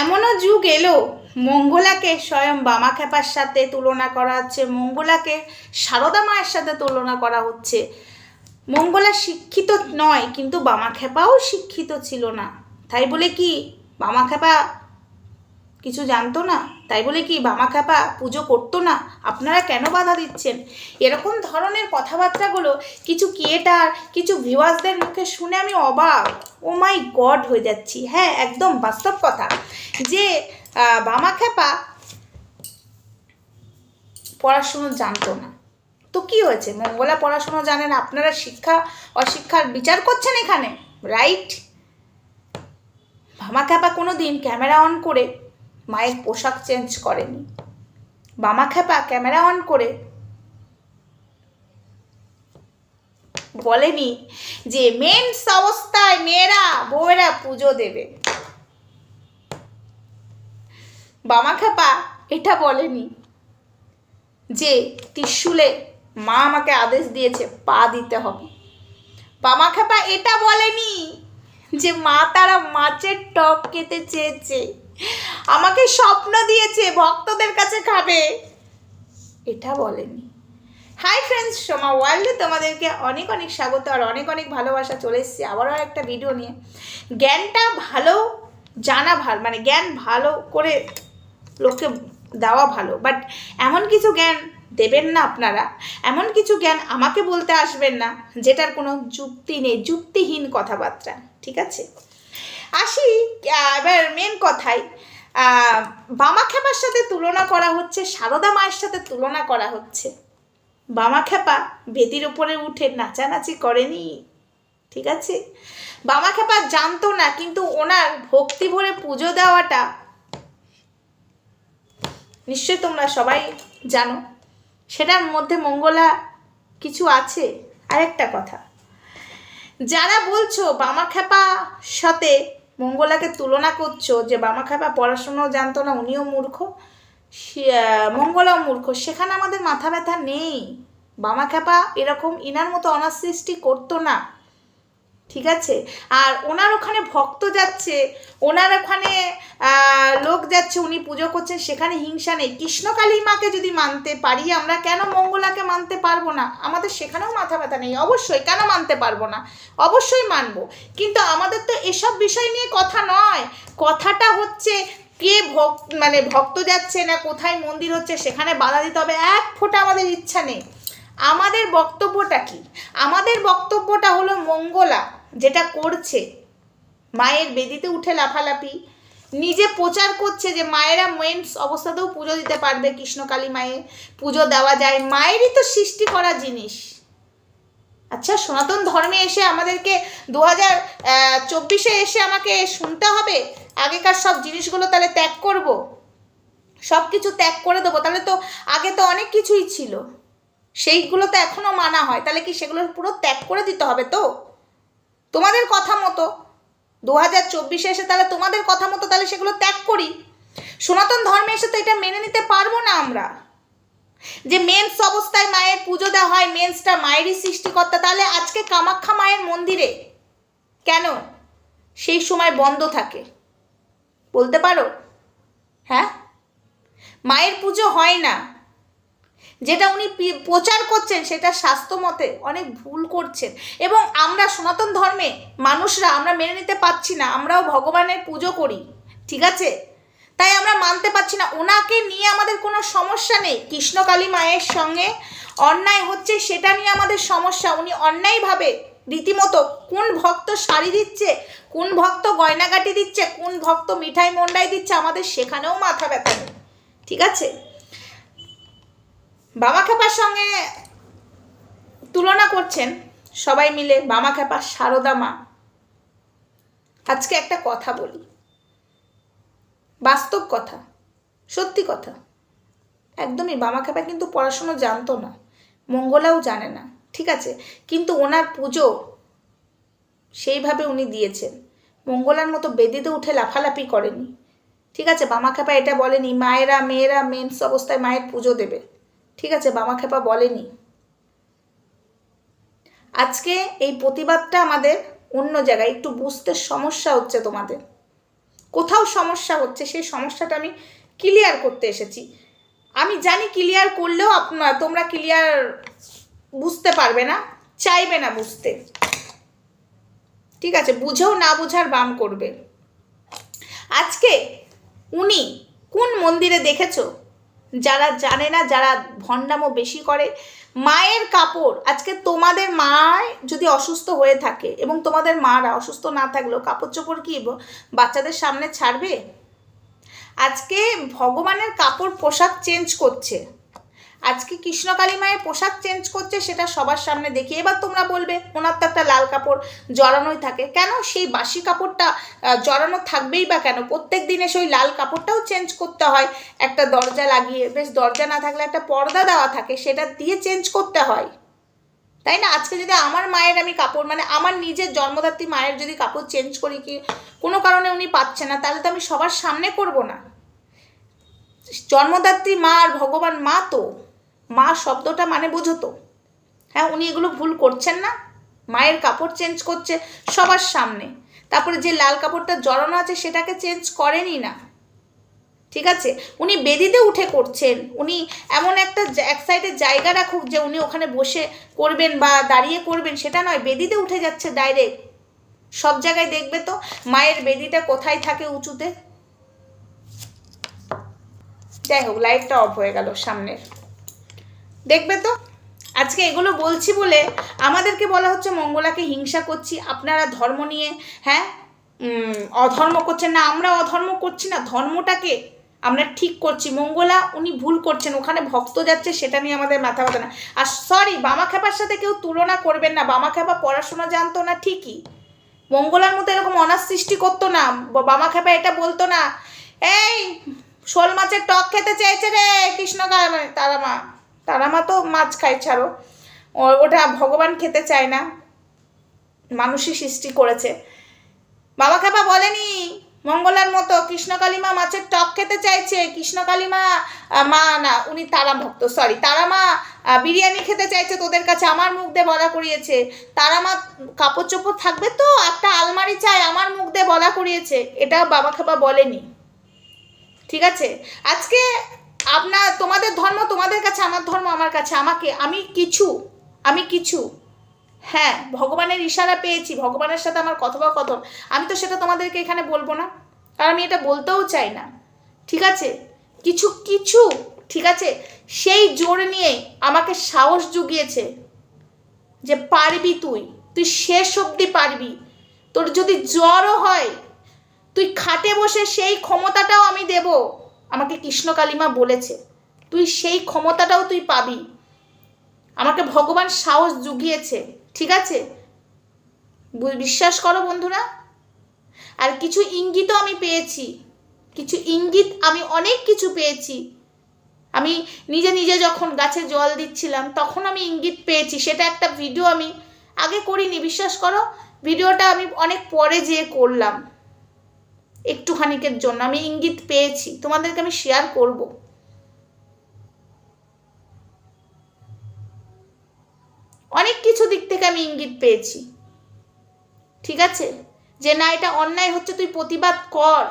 এমনও যুগ এলো, মঙ্গলাকে স্বয়ং বামা খেপার সাথে তুলনা করা হচ্ছে, মঙ্গলাকে সারদা মায়ের সাথে তুলনা করা হচ্ছে। মঙ্গলা শিক্ষিত নয়, কিন্তু বামা খেপাও শিক্ষিত ছিল না। তাই বলে কি, বামা খেপা কিছু জানতো না? তাই বলে কি বামা খেপা পুজো করতো না? আপনারা কেন বাধা দিচ্ছেন? এরকম ধরনের কথাবার্তাগুলো কিছু ক্রিয়েটার, কিছু ভিউয়ার্সদের মুখে শুনে আমি অবাক। ও মাই গড হয়ে যাচ্ছি। হ্যাঁ একদম বাস্তব কথা। যে বামা খেপা পড়াশুনো জানতো না। তো কি হয়েছে? মঙ্গলা পড়াশুনো জানেন আপনারা শিক্ষা, অশিক্ষার বিচার করছেন এখানে? রাইট ভামা খ্যাপা কোনো দিন ক্যামেরা অন করে মায়ের পোশাক চেঞ্জ করেনি। বামা খ্যাপা ক্যামেরা অন করে বলেনি যে মেন্স অবস্থায় মেয়েরা, বউয়েরা পুজো দেবে। বামা খ্যাপা এটা বলেনি যে ত্রিশুলে মা আমাকে আদেশ দিয়েছে, পা দিতে হবে। বামা খেপা এটা বলেনি যে মা তারা মাছের টক খেতে চেয়েছে। আমাকে স্বপ্ন দিয়েছে, ভক্তদের কাছে খাবে। এটা বলেনি। হাই ফ্রেন্ডস সোমা ওয়ার্ল্ডে তোমাদেরকে অনেক অনেক স্বাগত আর অনেক অনেক ভালোবাসা চলে এসেছি। আবারও একটা ভিডিও নিয়ে। জ্ঞানটা ভালো, জানা ভালো মানে জ্ঞান ভালো করে লোককে দেওয়া ভালো। বাট এমন কিছু জ্ঞান দেবেন না আপনারা। এমন কিছু জ্ঞান আমাকে বলতে আসবেন না, যেটার কোনো যুক্তি নেই, যুক্তিহীন কথাবার্তা। ঠিক আছে? আসি এবার মেন আহ, বামা খেপার সাথে তুলনা করা হচ্ছে সারদা মায়ের সাথে তুলনা করা হচ্ছে। বামা খেপা বেদির উপরে উঠে নাচানাচি করেনি ঠিক আছে? বামা খেপা জানতো না কিন্তু ওনার ভক্তি ভরে পুজো দেওয়াটা নিশ্চয়ই তোমরা সবাই জানো। সেটার মধ্যে মঙ্গলা কিছু আছে? আরেকটা কথা যারা বলছো বামা খেপা সাথে মঙ্গলাকে তুলনা করছ যে বামা খাপা পড়াশুনো জানতো না, উনিও মূর্খ। মঙ্গলাও মূর্খ। সেখানে আমাদের মাথা ব্যথা নেই। বামা খ্যাপা এরকম ইনার মতো অনার সৃষ্টি করতো না। ঠিক আছে? আর ওনার ওখানে ভক্ত যাচ্ছে, ওনার ওখানে লোক যাচ্ছে, উনি পুজো করছেন সেখানে হিংসা নেই। কৃষ্ণকালী মাকে যদি মানতে পারি, আমরা কেন মঙ্গলাকে মানতে পারব না? আমাদের সেখানেও মাথা ব্যথা নেই, অবশ্যই। কেন মানতে পারব না? অবশ্যই মানবো। কিন্তু আমাদের তো এসব বিষয় নিয়ে কথা নয়। কথাটা হচ্ছে, কে ভক্ত মানে ভক্ত যাচ্ছে না, কোথায় মন্দির হচ্ছে, সেখানে বাধা দিতে হবে, এক ফোঁটা আমাদের ইচ্ছা নেই। আমাদের বক্তব্যটা কি? আমাদের বক্তব্যটা হলো মঙ্গলা। যেটা করছে, মায়ের বেদিতে উঠে লাফালাফি, নিজে প্রচার করছে যে মায়েরা মেন্স অবস্থাতেও পুজো দিতে পারবে, কৃষ্ণকালী মায়ের পুজো দেওয়া যায়, মায়েরই তো সৃষ্টি করা জিনিস। আচ্ছা সনাতন ধর্মে এসে আমাদেরকে দু হাজার চব্বিশে এসে আমাকে শুনতে হবে? আগেকার সব জিনিসগুলো তাহলে ত্যাগ করব? সব কিছু ত্যাগ করে দেবো, তাহলে তো আগে তো অনেক কিছুই ছিল। সেইগুলো তো এখনও মানা হয়, তাহলে কি সেগুলো পুরো ত্যাগ করে দিতে হবে তো? তোমাদের কথা মতো দু হাজার চব্বিশে এসে তাহলে তোমাদের কথা মতো তাহলে সেগুলো ত্যাগ করি। সনাতন ধর্মে এসে তো এটা মেনে নিতে পারব না আমরা। যে মেন্স অবস্থায় মায়ের পুজো দেওয়া হয় মেন্সটা মায়েরই সৃষ্টিকর্তা, তাহলে আজকে কামাখ্যা মায়ের মন্দিরে কেন? সেই সময় বন্ধ থাকে। বলতে পারো? হ্যাঁ? মায়ের পুজো হয় না। যেটা উনি প্রচার করছেন, সেটা স্বাস্থ্য মতে অনেক ভুল করছেন। এবং আমরা সনাতন ধর্মে মানুষরা আমরা মেনে নিতে পারছি না, আমরাও ভগবানের পুজো করি, ঠিক আছে? তাই আমরা মানতে পারছি না। ওনাকে নিয়ে আমাদের কোনো সমস্যা নেই। কৃষ্ণকালী মায়ের সঙ্গে অন্যায় হচ্ছে, সেটা নিয়ে আমাদের সমস্যা। উনি অন্যায়ভাবে রীতিমতো কোন ভক্ত শাড়ি দিচ্ছে, কোন ভক্ত গয়নাগাটি দিচ্ছে, কোন ভক্ত মিঠাই মন্ডাই দিচ্ছে, আমাদের সেখানেও মাথা ব্যথা নেই, ঠিক আছে? বাবা খেপার সঙ্গে তুলনা করছেন সবাই মিলে বামা খেপা সারদা মা। আজকে একটা কথা বলি। বাস্তব কথা, সত্যি কথা। একদমই বামা খেপা কিন্তু পড়াশুনো জানতো না, মঙ্গলাও জানে না, ঠিক আছে? কিন্তু ওনার পুজো সেইভাবে উনি দিয়েছেন। মঙ্গলার মতো বেদিতে উঠে লাফালাফি করেনি। ঠিক আছে, বামা খেপা এটা বলেনি, মায়েরা, মেয়েরা মেন্স অবস্থায় মায়ের পুজো দেবে। ঠিক আছে, বামা খেপা বলেনি। আজকে এই প্রতিবাদটা আমাদের অন্য জায়গায়, একটু বুঝতে সমস্যা হচ্ছে তোমাদের। কোথাও সমস্যা হচ্ছে, সেই সমস্যাটা আমি ক্লিয়ার করতে এসেছি। আমি জানি ক্লিয়ার করলেও আপনার তোমরা ক্লিয়ার বুঝতে পারবে না, চাইবে না বুঝতে। ঠিক আছে, বুঝেও না বুঝার বাম করবে। আজকে উনি কোন মন্দিরে দেখেছ? যারা জানে না, যারা ভণ্ডামো বেশি করে, মায়ের কাপড়, আজকে তোমাদের মায় যদি অসুস্থ হয়ে থাকে এবং তোমাদের মারা অসুস্থ না থাকলেও কাপড় চোপড় কি বাচ্চাদের সামনে ছাড়বে? আজকে ভগবানের কাপড় পোশাক চেঞ্জ করছে। আজকে কৃষ্ণকালী মায়ের পোশাক চেঞ্জ করছে, সেটা সবার সামনে দেখি এবার তোমরা বলবে, ওনার তো একটা লাল কাপড় জড়ানোই থাকে। কেন? সেই বাসি কাপড়টা জড়ানো থাকবেই বা কেন? প্রত্যেক দিনে সেই লাল কাপড়টাও চেঞ্জ করতে হয়। একটা দরজা লাগিয়ে, বেশ দরজা না থাকলে একটা পর্দা দেওয়া থাকে, সেটা দিয়ে চেঞ্জ করতে হয়। তাই না? আজকে যদি আমার মায়ের আমি কাপড় মানে আমার নিজের জন্মদাত্রী মায়ের যদি কাপড় চেঞ্জ করি কি, কোনো কারণে উনি পাচ্ছে না, তাহলে তো আমি সবার সামনে করব না। জন্মদাত্রী মা আর ভগবান মা তো। মা শব্দটা মানে বোঝো তো হ্যাঁ উনি এগুলো ভুল করছেন না। মায়ের কাপড় চেঞ্জ করছে সবার সামনে। তারপরে যে লাল কাপড়টা জড়ানো আছে সেটাকে চেঞ্জ করেনই না। ঠিক আছে? উনি বেদিতে উঠে করছেন। উনি এমন একটা এক সাইডে জায়গা রাখুক যে উনি ওখানে বসে করবেন বা দাঁড়িয়ে করবেন, সেটা নয়, বেদিতে উঠে যাচ্ছে ডাইরেক্ট সব জায়গায় দেখবে তো, মায়ের বেদিটা কোথায় থাকে উঁচুতে? যাই হোক লাইটটা অফ হয়ে গেল সামনের। দেখবে তো? আজকে এগুলো বলছি বলে আমাদেরকে বলা হচ্ছে মঙ্গলাকে হিংসা করছি, আপনারা ধর্ম নিয়ে হ্যাঁ? অধর্ম করছেন না, আমরা অধর্ম করছি না, ধর্মটাকে আমরা ঠিক করছি। মঙ্গলা উনি ভুল করছেন, ওখানে ভক্ত যাচ্ছে সেটা নিয়ে আমাদের মাথা ব্যথা না। আর সরি বামা খেপার সাথে কেউ তুলনা করবেন না, বামা খেপা পড়াশোনা জানতো না ঠিকই। মঙ্গলার মতো এরকম অনার সৃষ্টি করতো না বামা খেপা এটা বলতো না। এই, শোল মাছের টক খেতে চেয়েছে রে কৃষ্ণ মানে তারা মা। তারা মা তো মাছ খায়, ছাড়ো। ওটা ভগবান খেতে চায় না। মানুষই সৃষ্টি করেছে। বাবা খেপা বলেনি, মঙ্গলার মতো কৃষ্ণকালী মা মাছের টক খেতে চাইছে। কৃষ্ণকালী মা মা, না, উনি তারা ভক্ত সরি তারা মা বিরিয়ানি খেতে চাইছে তোদের কাছে, আমার মুখ দিয়ে বলা করিয়েছে। তারা মা, কাপড় চোপড় থাকবে তো? একটা আলমারি চাই, আমার মুখ দিয়ে বলা করিয়েছে। এটা বাবা খাপা বলেনি। ঠিক আছে? আজকে আপনার, তোমাদের ধর্ম তোমাদের কাছে, আমার ধর্ম আমার কাছে, আমাকে, আমি কিছু আমি কিছু। হ্যাঁ ভগবানের ইশারা পেয়েছি, ভগবানের সাথে আমার কথোপকথন। আমি তো সেটা তোমাদেরকে এখানে বলব না, আর আমি এটা বলতেও চাই না। ঠিক আছে? কিছু কিছু, ঠিক আছে? সেই জোর নিয়ে আমাকে সাহস জুগিয়েছে যে পারবি তুই তুই শেষ অবধি পারবি। তোর যদি জ্বরও হয়, তুই খাটে বসে সেই ক্ষমতাটাও আমি দেব। আমাকে কৃষ্ণ কালিমা বলেছে। তুই সেই ক্ষমতাটাও তুই পাবি। আমাকে ভগবান সাহস জুগিয়েছে, ঠিক আছে? বিশ্বাস করো বন্ধুরা? আর কিছু ইঙ্গিতও আমি পেয়েছি। কিছু ইঙ্গিত আমি অনেক কিছু পেয়েছি। আমি নিজে নিজে যখন গাছে জল দিচ্ছিলাম, তখন আমি ইঙ্গিত পেয়েছি। সেটা একটা ভিডিও আমি আগে করিনি, বিশ্বাস করো? ভিডিওটা আমি অনেক পরে যেয়ে করলাম। একটুখানিকের জন্য। আমি ইঙ্গিত পেয়েছি। তোমাদেরকে আমি শেয়ার করব। অনেক কিছু দিক থেকে আমি ইঙ্গিত পেয়েছি। ঠিক আছে? যে না, এটা অন্যায় হচ্ছে, তুই প্রতিবাদ কর।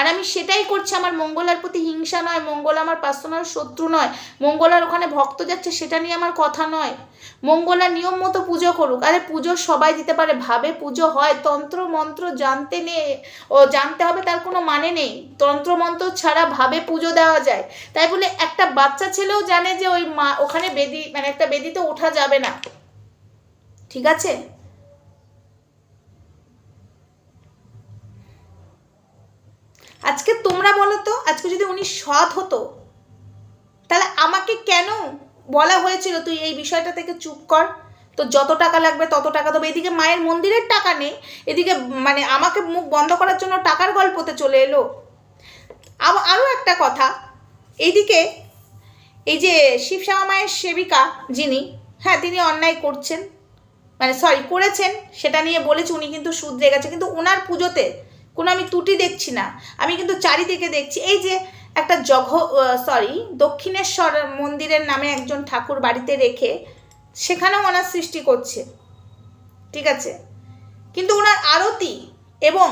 আর আমি সেটাই করছি, আমার মঙ্গলার প্রতি হিংসা নয়, মঙ্গল আমার পার্সোনাল শত্রু নয়, মঙ্গলার ওখানে ভক্ত যাচ্ছে সেটা নিয়ে আমার কথা নয়। মঙ্গলা নিয়ম মতো পুজো করুক, আরে পুজো সবাই দিতে পারে, ভাবে পুজো হয়, তন্ত্র মন্ত্র জানতে নে, ও জানতে হবে তার কোনো মানে নেই। তন্ত্র মন্ত্র ছাড়া ভাবে পুজো দেওয়া যায়। তাই বলে একটা বাচ্চা ছেলেও জানে যে ওই মা ওখানে বেদি মানে একটা বেদিতে ওঠা যাবে না। ঠিক আছে? আজকে তোমরা বলো তো, আজকে যদি উনি সৎ হতো, তাহলে আমাকে কেন বলা হয়েছিল তুই এই বিষয়টা থেকে চুপ কর? তো যত টাকা লাগবে তত টাকা দেবে। এদিকে মায়ের মন্দিরের টাকা নেই, এদিকে মানে আমাকে মুখ বন্ধ করার জন্য টাকার গল্পতে চলে এলো। আরও একটা কথা, এইদিকে এই যে শিবশ্যামা মায়ের সেবিকা যিনি হ্যাঁ তিনি অন্যায় করছেন মানে সরি করেছেন, সেটা নিয়ে বলেছে, উনি কিন্তু শুধরে গেছে, কিন্তু ওনার পুজোতে কোনো আমি ত্রুটি দেখছি না। আমি কিন্তু চারিদিকে দেখছি। এই যে একটা জঘ সরি দক্ষিণেশ্বর মন্দিরের নামে একজন ঠাকুর বাড়িতে রেখে সেখানেও ওনার সৃষ্টি করছে। ঠিক আছে? কিন্তু ওনার আরতি এবং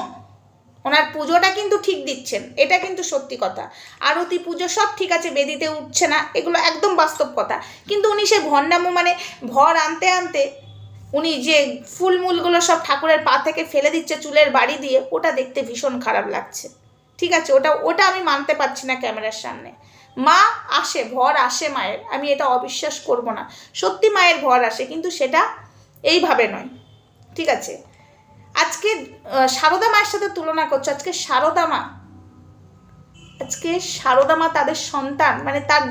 ওনার পুজোটা কিন্তু ঠিক দিচ্ছেন। এটা কিন্তু সত্যি কথা। আরতি, পুজো সব ঠিক আছে, বেদিতে উঠছে না। এগুলো একদম বাস্তব কথা। কিন্তু উনি সে ভণ্ডামো মানে ভর আনতে আনতে উনি যে ফুলমুলগুলো সব ঠাকুরের পা থেকে ফেলে দিচ্ছে চুলের বাড়ি দিয়ে, ওটা দেখতে ভীষণ খারাপ লাগছে। ঠিক আছে, ওটা ওটা আমি মানতে পারছি না ক্যামেরার সামনে। মা আসে, ভর আসে মায়ের, আমি এটা অবিশ্বাস করব না। সত্যি মায়ের ভর আসে, কিন্তু সেটা এইভাবে নয়। ঠিক আছে, আজকে সারদা মায়ের সাথে তুলনা করছ, আজকে সারদা মা, আজকে সারদা মা তাদের সন্তান মানে তার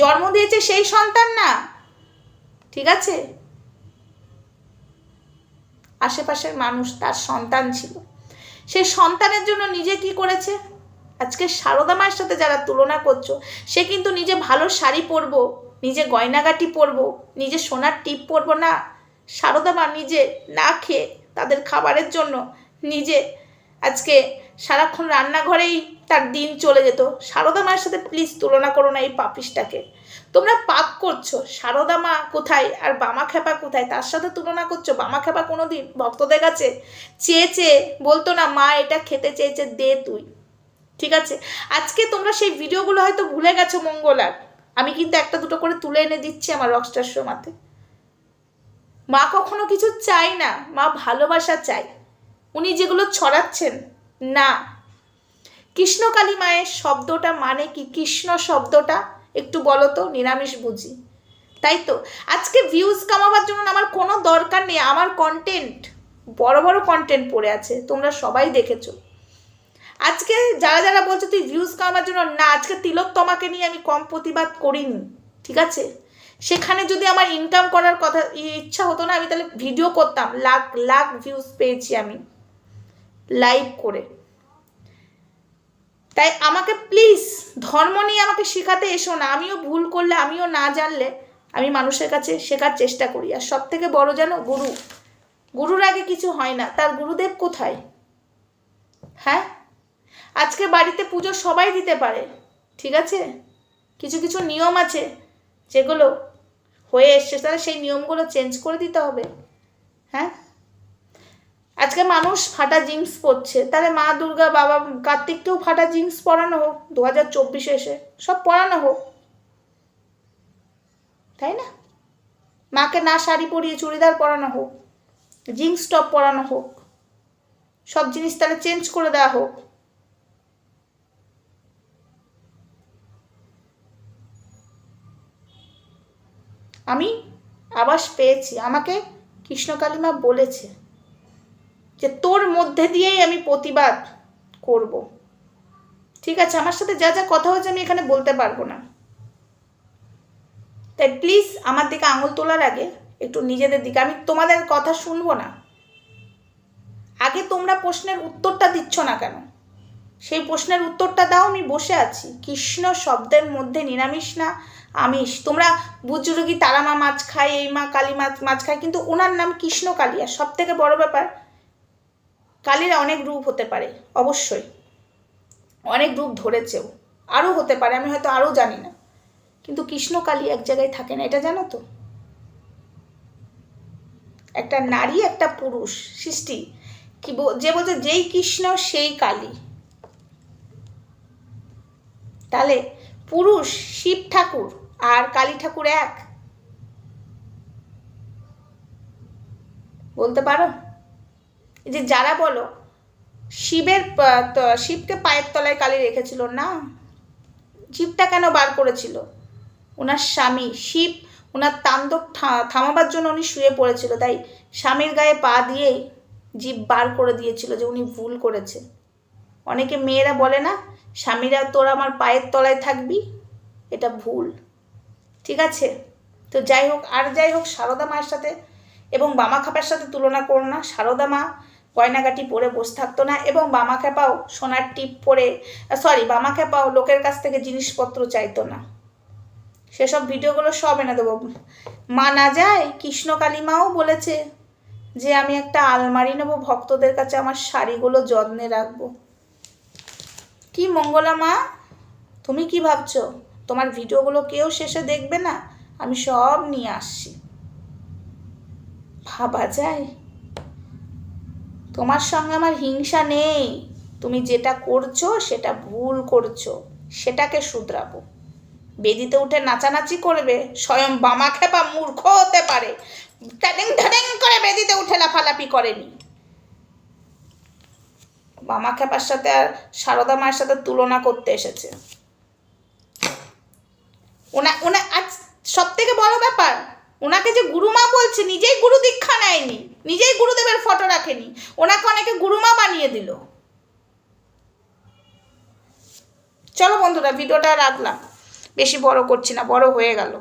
জন্ম দিয়েছে সেই সন্তান না। ঠিক আছে আশেপাশের মানুষ, তার সন্তান ছিল। সে সন্তানের জন্য নিজে কি করেছে? আজকে সারদা মায়ের সাথে যারা তুলনা করছ, সে কিন্তু নিজে ভালো শাড়ি পরবো, নিজে গয়নাগাটি পরবো, নিজে সোনার টিপ পরবো না। সারদা মা নিজে না খেয়ে তাদের খাবারের জন্য নিজে আজকে সারাক্ষণ রান্নাঘরেই তার দিন চলে যেত। সারদা মায়ের সাথে প্লিজ তুলনা করো না এই পাপিসটাকে। তোমরা পাপ করছ, সারদা মা কোথায় আর বামা খেপা কোথায়? তার সাথে তুলনা করছ? বামা খেপা কোনো দিন ভক্তদের কাছে চেয়ে চেয়ে বলতো না, মা, এটা খেতে চেয়েছে, দে তুই। ঠিক আছে? আজকে তোমরা সেই ভিডিওগুলো হয়তো ভুলে গেছো মঙ্গলার। আমি কিন্তু একটা দুটো করে তুলে এনে দিচ্ছি আমার রকস্টার শোমাতে মা কখনো কিছু চাই না, মা ভালোবাসা চাই উনি যেগুলো ছড়াচ্ছেন, না। কৃষ্ণকালী মায়ের শব্দটা মানে কি? কৃষ্ণ শব্দটা একটু বলো তো, নিরামিষ বুঝি। তাই তো? আজকে ভিউজ কামাবার জন্য আমার কোনো দরকার নেই, আমার কন্টেন্ট বড় বড় কন্টেন্ট পড়ে আছে, তোমরা সবাই দেখেছ। আজকে যারা যারা বলছো তুই ভিউজ কামাবার জন্য, না, আজকে তিলোত্তমাকে নিয়ে আমি কম প্রতিবাদ করিনি, ঠিক আছে? সেখানে যদি আমার ইনকাম করার কথা ইচ্ছা হতো না, আমি তাহলে ভিডিও করতাম, লাখ লাখ ভিউজ পেয়েছি আমি লাইভ করে। তাই আমাকে প্লিজ ধর্ম নিয়ে আমাকে শেখাতে এসো না। আমিও ভুল করলে, আমিও না জানলে আমি মানুষের কাছে শেখার চেষ্টা করি। আর সব থেকে বড় যেন গুরু। গুরুর আগে কিছু হয় না। তার গুরুদেব কোথায়? হ্যাঁ? আজকে বাড়িতে পুজো সবাই দিতে পারে। ঠিক আছে? কিছু কিছু নিয়ম আছে যেগুলো হয়ে এসছে। তাহলে সেই নিয়মগুলো চেঞ্জ করে দিতে হবে। হ্যাঁ? আজকে মানুষ ফাটা জিন্স পরছে। তাহলে মা দুর্গা, বাবা কার্তিককেও ফাটা জিন্স পরানো হোক দু হাজার চব্বিশে এসে। সব পরানো হোক। তাই না? মাকে না শাড়ি পরিয়ে চুড়িদার পরানো হোক, জিন্স টপ পরানো হোক, সব জিনিস তাহলে চেঞ্জ করে দেওয়া হোক। আমি আবাস পেয়েছি। আমাকে কৃষ্ণকালীমা বলেছে। যে তোর মধ্যে দিয়েই আমি প্রতিবাদ করব। ঠিক আছে, আমার সাথে যা যা কথা হয়েছে আমি এখানে বলতে পারব না। তাই প্লিজ আমার দিকে আঙুল তোলার আগে একটু নিজেদের দিকে, আমি তোমাদের কথা শুনব না। আগে তোমরা প্রশ্নের উত্তরটা দিচ্ছ না কেন? সেই প্রশ্নের উত্তরটা দাও, আমি বসে আছি। কৃষ্ণ শব্দের মধ্যে নিরামিষ না, আমিষ। তোমরা কি তারা মা মাছ খায়, এই মা কালী মাছ মাছ খায়, কিন্তু ওনার নাম কৃষ্ণ কালী আর সব থেকে বড় ব্যাপার কালীর অনেক রূপ হতে পারে, অবশ্যই। অনেক রূপ ধরেছেও। আরও হতে পারে, আমি হয়তো আরও জানি না। কিন্তু কৃষ্ণ কালী এক জায়গায় থাকে না, এটা জানো তো? একটা নারী, একটা পুরুষ, সৃষ্টি। কি যে বলছে যেই কৃষ্ণ, সেই কালী। তাহলে পুরুষ শিব ঠাকুর আর কালী ঠাকুর এক? বলতে পারো? যে যারা বলো, শিবের শিবকে পায়ের তলায় কালী রেখেছিল না? জীবটা কেন বার করেছিল? ওনার স্বামী, শিব ওনার তাণ্ডব থামাবার জন্য উনি শুয়ে পড়েছিল। তাই স্বামীর গায়ে পা দিয়েই জীব বার করে দিয়েছিল যে উনি ভুল করেছে। অনেকে মেয়েরা বলে না, স্বামীরা, তোর আমার পায়ের তলায় থাকবি? এটা ভুল। ঠিক আছে? তো যাই হোক, আর যাই হোক, সারদা মায়ের সাথে এবং বামা খাপার সাথে তুলনা করো না। সারদা মা গয়নাগাটি পরে বসে থাকতো না এবং বামা খেপাও সোনার টিপ পরে সরি বামা খেপাও লোকের কাছ থেকে জিনিসপত্র চাইতো না। সেসব ভিডিওগুলো সব এনে দেবো। মা না যায় কৃষ্ণকালী মাও বলেছে যে, আমি একটা আলমারি নেব, ভক্তদের কাছে আমার শাড়িগুলো যত্নে রাখব। কি মঙ্গলা মা, তুমি কি ভাবছ? তোমার ভিডিওগুলো কেউ শেষে দেখবে না? আমি সব নিয়ে আসছি। ভাবা যায়। তোমার সঙ্গে আমার হিংসা নেই। তুমি যেটা করছ, সেটা ভুল করছ। সেটাকে শুধরাবো। বেদিতে উঠে নাচানাচি করবে, স্বয়ং বামা খেপা মূর্খ হতে পারে। করে বেদিতে উঠে লাফালাফি করেনি। বামা খেপার সাথে আর সারদা মায়ের সাথে তুলনা করতে এসেছে। ওনা ওনা, আজ সব থেকে বড় ব্যাপার ওনাকে যে গুরুমা বলছে, নিজেই গুরু দীক্ষা নেয়নি, নিজেই গুরুদেবের ফটো রাখেনি, ওনাকে অনেকে গুরুমা বানিয়ে দিল। চলো বন্ধুরা ভিডিওটা রাখলাম বেশি বড় করছি না, বড় হয়ে গেল।